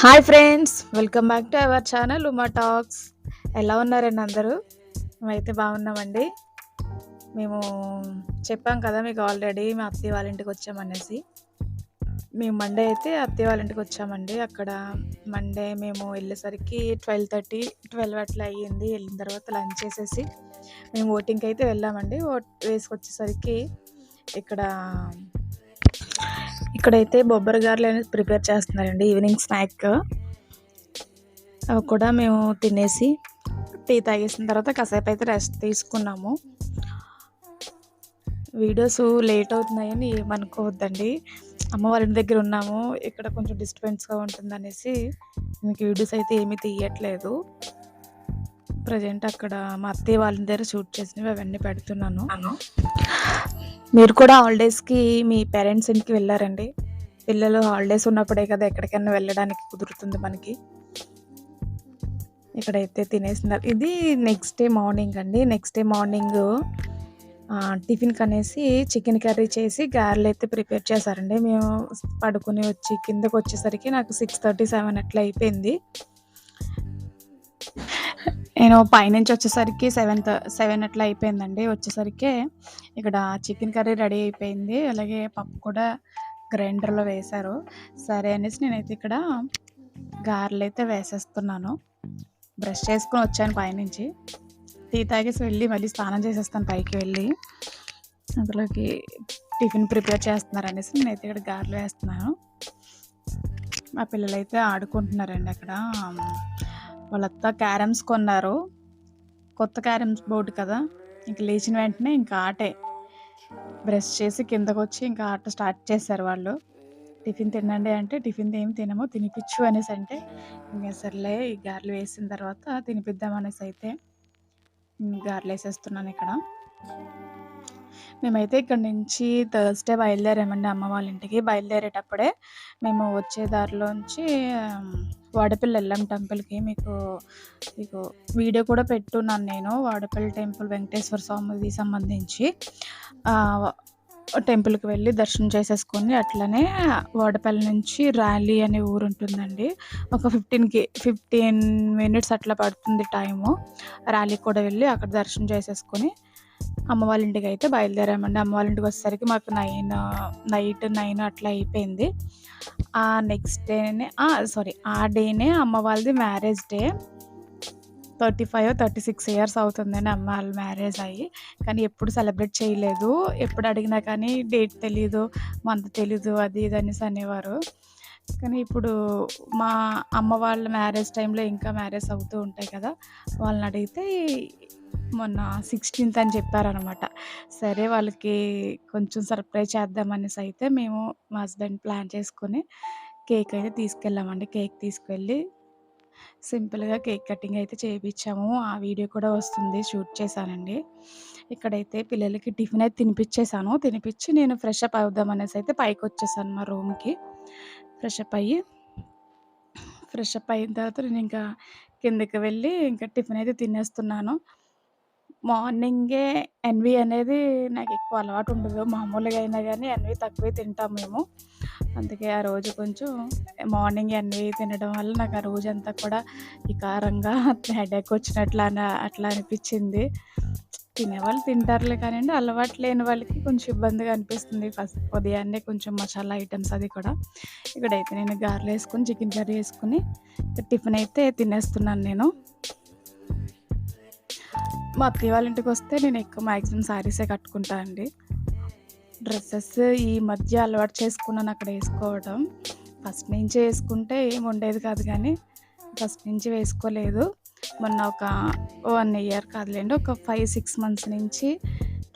Hi friends welcome back to our channel Uma talks. ఎలా ఉన్నారండి అందరూ? మేమైతే బాగున్నామండి. మేము చెప్పాం కదా మీకు ఆల్రెడీ మా అత్తయ్య వాళ్ళ ఇంటికి వచ్చామనేసి. మేము మండే అయితే అత్తయ్య వాళ్ళ ఇంటికి వచ్చామండి. అక్కడ మండే మేము వెళ్ళేసరికి ట్వెల్వ్ థర్టీ ట్వెల్వ్ అట్లా అయ్యింది. వెళ్ళిన తర్వాత లంచ్ చేసేసి మేము ఓటింగ్కి అయితే వెళ్ళామండి. ఓట్ వేసుకొచ్చేసరికి ఇక్కడ ఇక్కడైతే బొబ్బరి గారెలు అనేది ప్రిపేర్ చేస్తున్నారండి. Evening snack. అవి కూడా మేము తినేసి టీ తాగేసిన తర్వాత కాసేపు అయితే రెస్ట్ తీసుకున్నాము. వీడియోస్ లేట్ అవుతున్నాయని ఏమనుకోవద్దండి. అమ్మ వాళ్ళ ఇంటి దగ్గర ఉన్నాము. ఇక్కడ కొంచెం డిస్టర్బెన్స్గా ఉంటుందనేసి మీకు వీడియోస్ అయితే ఏమీ తీయట్లేదు. ప్రజెంట్ అక్కడ మా అత్తయ్య వాళ్ళ దగ్గర షూట్ చేసినవి అవన్నీ పెడుతున్నాను. మీరు కూడా హాలిడేస్కి మీ పేరెంట్స్ ఇంటికి వెళ్ళారండి? పిల్లలు హాలిడేస్ ఉన్నప్పుడే కదా ఎక్కడికైనా వెళ్ళడానికి కుదురుతుంది మనకి. ఇక్కడైతే తినేసినారు ఇది నెక్స్ట్ డే మార్నింగ్ అండి. నెక్స్ట్ డే మార్నింగ్ టిఫిన్కి అనేసి చికెన్ కర్రీ చేసి గారెలు అయితే ప్రిపేర్ చేశారండి. మేము పడుకుని వచ్చి కిందకు వచ్చేసరికి నాకు సిక్స్ థర్టీ సెవెన్ అట్లా అయిపోయింది. నేను పైనుంచి వచ్చేసరికి సెవెన్ సెవెన్ అట్లా అయిపోయిందండి. వచ్చేసరికి ఇక్కడ చికెన్ కర్రీ రెడీ అయిపోయింది. అలాగే పప్పు కూడా గ్రైండర్లో వేశారు. సరే అనేసి నేనైతే ఇక్కడ గారెలు అయితే వేసేస్తున్నాను. బ్రష్ చేసుకొని వచ్చాను పైనుంచి. టీ తాగేసి వెళ్ళి మళ్ళీ స్నానం చేసేస్తాను పైకి వెళ్ళి. అందులోకి టిఫిన్ ప్రిపేర్ చేస్తున్నారు అనేసి నేనైతే ఇక్కడ గారెలు వేస్తున్నాను. మా పిల్లలు అయితే ఆడుకుంటున్నారండి అక్కడ. వాళ్ళంతా క్యారమ్స్ కొన్నారు. కొత్త క్యారమ్స్ బోర్డు కదా. ఇంక లేచిన వెంటనే ఇంకా ఆటే. బ్రష్ చేసి కిందకు వచ్చి ఇంకా ఆట స్టార్ట్ చేశారు వాళ్ళు. టిఫిన్ తినండి అంటే టిఫిన్ ఏం తినమో తినిపించు అనేసి అంటే ఇంకా సర్లే ఈ గారెలు వేసిన తర్వాత తినిపిద్దాం అనేసి అయితే గారెలు వేసేస్తున్నాను ఇక్కడ. మేమైతే ఇక్కడ నుంచి థర్స్డే బయలుదేరామండి అమ్మ వాళ్ళ ఇంటికి. బయలుదేరేటప్పుడే మేము వచ్చే దారిలోంచి వాడపల్లి వెళ్ళాం టెంపుల్కి మీకు మీకు వీడియో కూడా పెట్టున్నాను నేను. వాడపల్లి టెంపుల్ వెంకటేశ్వర స్వామికి సంబంధించి టెంపుల్కి వెళ్ళి దర్శనం చేసేసుకొని అట్లనే వాడపల్లి నుంచి ర్యాలీ అనే ఊరు ఉంటుందండి. ఒక ఫిఫ్టీన్కి ఫిఫ్టీన్ మినిట్స్ అట్లా పడుతుంది టైము. ర్యాలీకి కూడా వెళ్ళి అక్కడ దర్శనం చేసేసుకొని అమ్మ వాళ్ళ ఇంటికి అయితే బయలుదేరామండి. అమ్మ వాళ్ళ ఇంటికి వచ్చేసరికి మాకు నైన్ నైట్ నైన్ అట్లా అయిపోయింది. ఆ నెక్స్ట్ డేనే సారీ ఆ డేనే అమ్మ వాళ్ళది marriage day. Thirty five thirty six years అవుతుందని అమ్మ వాళ్ళ మ్యారేజ్ అయ్యి. కానీ ఎప్పుడు సెలబ్రేట్ చేయలేదు. ఎప్పుడు అడిగినా కానీ డేట్ తెలీదు మంత్ తెలీదు అది ఇది అనేసి అనేవారు. కానీ ఇప్పుడు మా అమ్మ వాళ్ళ మ్యారేజ్ టైంలో ఇంకా మ్యారేజ్ అవుతూ ఉంటాయి కదా వాళ్ళని అడిగితే మొన్న సిక్స్టీన్త్ అని చెప్పారనమాట సరే వాళ్ళకి కొంచెం సర్ప్రైజ్ చేద్దామనేసి అయితే మేము మా హస్బెండ్ ప్లాన్ చేసుకొని కేక్ అయితే తీసుకెళ్ళామండి. కేక్ తీసుకెళ్ళి సింపుల్గా కేక్ కటింగ్ అయితే చేయించాము ఆ వీడియో కూడా వస్తుంది షూట్ చేశానండి. ఇక్కడైతే పిల్లలకి టిఫిన్ అయితే తినిపించేశాను తినిపించి నేను ఫ్రెష్ అప్ అవుదాం అనేసి అయితే పైకి వచ్చేసాను మా రూమ్కి. ఫ్రెష్ అప్ అయ్యి ఫ్రెష్ అప్ అయిన తర్వాత నేను ఇంకా కిందకి వెళ్ళి ఇంకా టిఫిన్ అయితే తినేస్తున్నాను. మార్నింగే ఎన్వి అనేది నాకు ఎక్కువ అలవాటు ఉండదు. మామూలుగా అయినా కానీ ఎన్వి తక్కువే తింటాం మేము. అందుకే ఆ రోజు కొంచెం మార్నింగ్ ఎన్వి తినడం వల్ల నాకు ఆ రోజంతా కూడా వికారంగా హెడేక్ వచ్చినట్లు అట్లా అనిపించింది. తినేవాళ్ళు తింటారులే కానివ్వండి అలవాటు లేని వాళ్ళకి కొంచెం ఇబ్బందిగా అనిపిస్తుంది. ఫస్ట్ ఉదయాన్నే కొంచెం మసాలా ఐటమ్స్ అది కూడా. ఇక్కడైతే నేను గారెలు వేసుకుని చికెన్ కర్రీ వేసుకుని టిఫిన్ అయితే తినేస్తున్నాను నేను. మా అత్తయ్య వాళ్ళ ఇంటికి వస్తే నేను ఎక్కువ మ్యాక్సిమం శారీసే కట్టుకుంటా అండి. డ్రెస్సెస్ ఈ మధ్య అలవాటు చేసుకున్నాను అక్కడ వేసుకోవడం. ఫస్ట్ నుంచి వేసుకుంటే ఏం ఉండేది కాదు కానీ ఫస్ట్ నుంచి వేసుకోలేదు. మొన్న ఒక వన్ ఇయర్ కాదులేండి ఒక ఫైవ్ సిక్స్ మంత్స్ నుంచి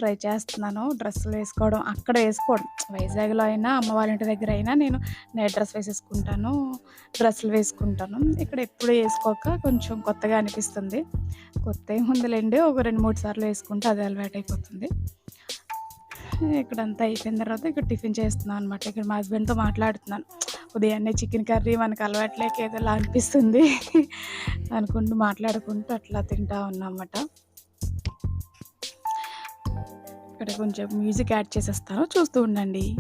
ట్రై చేస్తున్నాను డ్రెస్సులు వేసుకోవడం. అక్కడ వేసుకోవడం. వైజాగ్లో అయినా అమ్మ వాళ్ళ ఇంటి దగ్గర అయినా నేను నైట్ డ్రెస్ వేసేసుకుంటాను డ్రెస్సులు వేసుకుంటాను. ఇక్కడ ఎప్పుడు వేసుకోక కొంచెం కొత్తగా అనిపిస్తుంది. కొత్త ఏముందిలేండి ఒక రెండు మూడు సార్లు వేసుకుంటే అది అలవాటు అయిపోతుంది. ఇక్కడంతా అయిపోయిన తర్వాత ఇక్కడ టిఫిన్ చేస్తున్నాను అనమాట ఇక్కడ మా హస్బెండ్తో మాట్లాడుతున్నాను. ఉదయాన్నే చికెన్ కర్రీ మనకు అలవాట్లేక ఏదోలా అనిపిస్తుంది. అనుకుంటూ మాట్లాడుకుంటూ అట్లా తింటా ఉన్నమాట. ఇక్కడ కొంచెం మ్యూజిక్ యాడ్ చేసేస్తాను. చూస్తూ ఉండండి.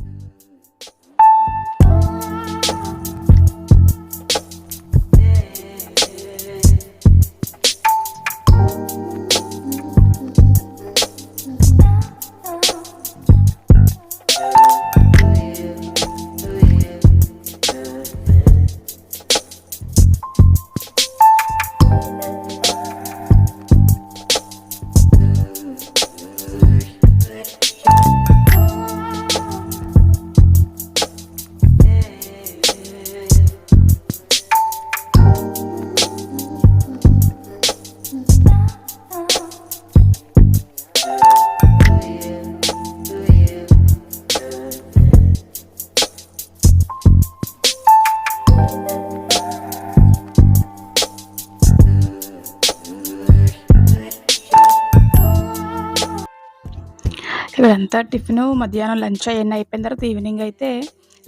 ఇదంతా టిఫిన్ మధ్యాహ్నం లంచ్ అవన్నీ అయిపోయిన తర్వాత ఈవినింగ్ అయితే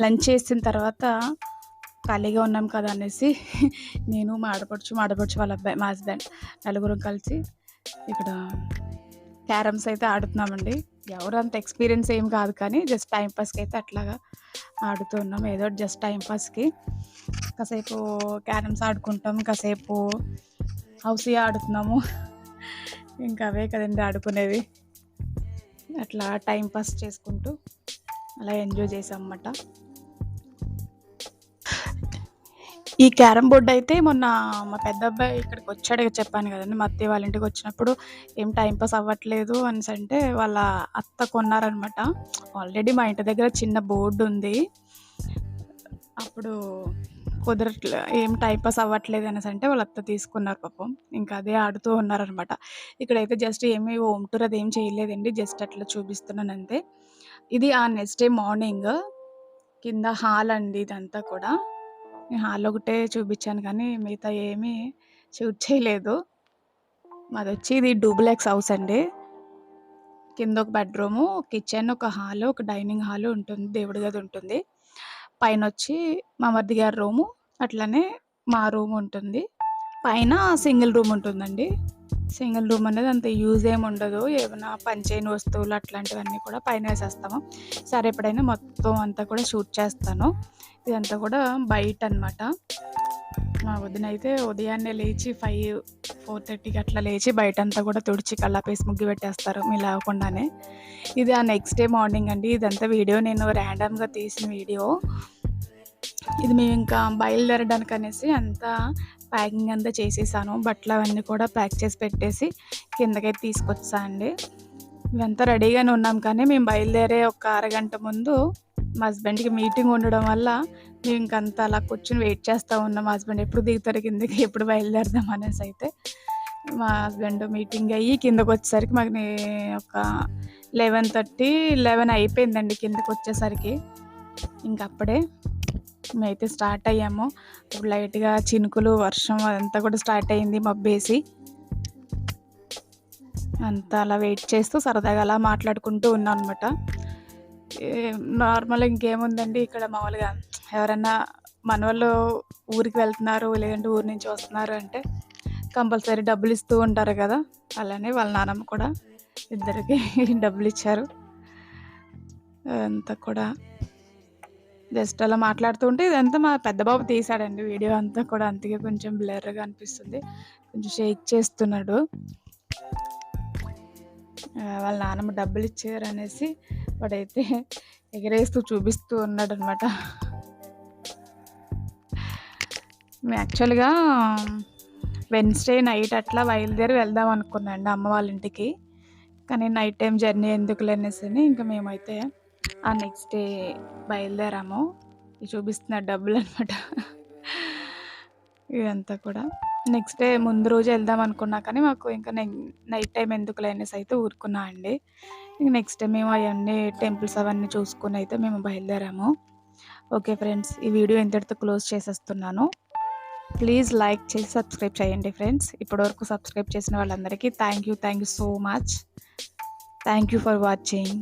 లంచ్ చేసిన తర్వాత ఖాళీగా ఉన్నాం కదా అనేసి నేను మా ఆడపడుచు మా ఆడపడుచు వాళ్ళ అబ్బాయి మా హస్బెండ్ నలుగురం కలిసి ఇక్కడ క్యారమ్స్ అయితే ఆడుతున్నామండి. ఎవరు అంత ఎక్స్పీరియన్స్ ఏం కాదు కానీ జస్ట్ టైంపాస్కి అయితే అట్లాగా ఆడుతూ ఉన్నాం. ఏదో జస్ట్ టైంపాస్కి కాసేపు క్యారమ్స్ ఆడుకుంటాం కాసేపు హౌసీ ఆడుతున్నాము. ఇంకా అవే కదండి ఆడుకునేవి అట్లా టైం పాస్ చేసుకుంటూ అలా ఎంజాయ్ చేసాం అన్నమాట ఈ క్యారమ్ బోర్డ్ అయితే మొన్న మా పెద్ద అబ్బాయి ఇక్కడికి వచ్చాడు చెప్పాను కదండి. మా అత్తయ్య వాళ్ళ ఇంటికి వచ్చినప్పుడు ఏం టైం పాస్ అవ్వట్లేదు అనేసి అంటే వాళ్ళ అత్త కొన్నారనమాట ఆల్రెడీ మా ఇంటి దగ్గర చిన్న బోర్డు ఉంది. అప్పుడు కుదరట్లే ఏం టైం పాస్ అవ్వట్లేదు అనేసి అంటే వాళ్ళ అత్త తీసుకున్నారు పాపం. ఇంకా అదే ఆడుతూ ఉన్నారనమాట ఇక్కడైతే జస్ట్ ఏమీ హోమ్ టూర్ అది ఏం చేయలేదండి జస్ట్ అట్లా చూపిస్తున్నాను అంతే. ఇది ఆ నెక్స్ట్ డే మార్నింగ్ కింద హాల్ అండి ఇదంతా కూడా. హాల్ ఒకటే చూపించాను కానీ మిగతా ఏమీ షూట్ చేయలేదు. మాది వచ్చి ఇది డూబ్లెక్స్ హౌస్ అండి. కింద ఒక బెడ్రూము కిచెన్ ఒక హాల్ ఒక డైనింగ్ హాల్ ఉంటుంది దేవుడి గది ఉంటుంది. పైన వచ్చి మా మరిది గారి రూము అట్లనే మా రూమ్ ఉంటుంది. పైన సింగిల్ రూమ్ ఉంటుందండి. సింగిల్ రూమ్ అనేది అంత యూజ్ ఏమి ఉండదు. ఏమైనా పనిచేయని వస్తువులు అట్లాంటివన్నీ కూడా పైన వేసేస్తాము. సరే ఎప్పుడైనా మొత్తం అంతా కూడా షూట్ చేస్తాను. ఇదంతా కూడా బయట అనమాట మా వదిన అయితే ఉదయాన్నే లేచి ఫైవ్ ఫోర్ థర్టీకి అట్లా లేచి బయట అంతా కూడా తుడిచి కళ్ళాపేసి ముగ్గు పెట్టేస్తారు. మీ లేకుండానే ఇది ఆ నెక్స్ట్ డే మార్నింగ్ అండి. ఇదంతా వీడియో నేను ర్యాండమ్గా తీసిన వీడియో ఇది మేము ఇంకా బయలుదేరడానికి అనేసి అంతా ప్యాకింగ్ అంతా చేసేసాను. బట్టలు అవన్నీ కూడా ప్యాక్ చేసి పెట్టేసి కిందకైతే తీసుకొచ్చా అండి ఇవంతా రెడీగానే ఉన్నాం. కానీ మేము బయలుదేరే ఒక అరగంట ముందు మా హస్బెండ్కి మీటింగ్ ఉండడం వల్ల మేము ఇంకంత అలా కూర్చొని వెయిట్ చేస్తూ ఉన్నాం. మా హస్బెండ్ ఎప్పుడు దిగుతారు కిందకి ఎప్పుడు బయలుదేరదాం అనేసి అయితే మా హస్బెండ్ మీటింగ్ అయ్యి కిందకు వచ్చేసరికి మాకు ఒక లెవెన్ థర్టీ లెవెన్ అయిపోయిందండి కిందకు వచ్చేసరికి. ఇంకప్పుడే మేమైతే స్టార్ట్ అయ్యాము. ఇప్పుడు లైట్గా చినుకులు వర్షం అదంతా కూడా స్టార్ట్ అయింది మబ్బేసి. అంతా అలా వెయిట్ చేస్తూ సరదాగా అలా మాట్లాడుకుంటూ ఉన్నాం అనమాట నార్మల్ ఇంకేముందండి ఇక్కడ మామూలుగా. ఎవరన్నా మన వాళ్ళు ఊరికి వెళ్తున్నారు లేదంటే ఊరి నుంచి వస్తున్నారు అంటే కంపల్సరీ డబ్బులు ఇస్తూ ఉంటారు కదా. అలానే వాళ్ళ నానమ్మ కూడా ఇద్దరికి డబ్బులు ఇచ్చారు. అంతా కూడా జస్ట్ అలా మాట్లాడుతూ ఉంటే ఇదంతా మా పెద్ద బాబు తీసాడండి వీడియో అంతా కూడా. అందుకే కొంచెం బ్లర్గా అనిపిస్తుంది. కొంచెం షేక్ చేస్తున్నాడు. వాళ్ళ నాన్నమ్మ డబ్బులు ఇచ్చారు అనేసి వాడైతే ఎగరేస్తూ చూపిస్తూ ఉన్నాడు అనమాట యాక్చువల్గా వెన్స్డే నైట్ అట్లా బయలుదేరి వెళ్దాం అనుకున్నాండి అమ్మ వాళ్ళ ఇంటికి. కానీ నైట్ టైం జర్నీ ఎందుకు అనేసి ఇంకా మేమైతే ఆ నెక్స్ట్ డే బయలుదేరాము. చూపిస్తున్న డబ్బులు అనమాట ఇదంతా కూడా. నెక్స్ట్ డే ముందు రోజు వెళ్దాం అనుకున్నా కానీ మాకు ఇంకా నైట్ టైం ఎందుకు లేనేసి అయితే ఊరుకున్నా అండి. నెక్స్ట్ డే మేము అవన్నీ టెంపుల్స్ అవన్నీ చూసుకుని అయితే మేము బయలుదేరాము. ఓకే ఫ్రెండ్స్ ఈ వీడియో ఇంతటితో క్లోజ్ చేసేస్తున్నాను. ప్లీజ్ లైక్ చేసి సబ్స్క్రైబ్ చేయండి ఫ్రెండ్స్. ఇప్పటివరకు సబ్స్క్రైబ్ చేసిన వాళ్ళందరికీ thank you thank you so much. Thank you for watching.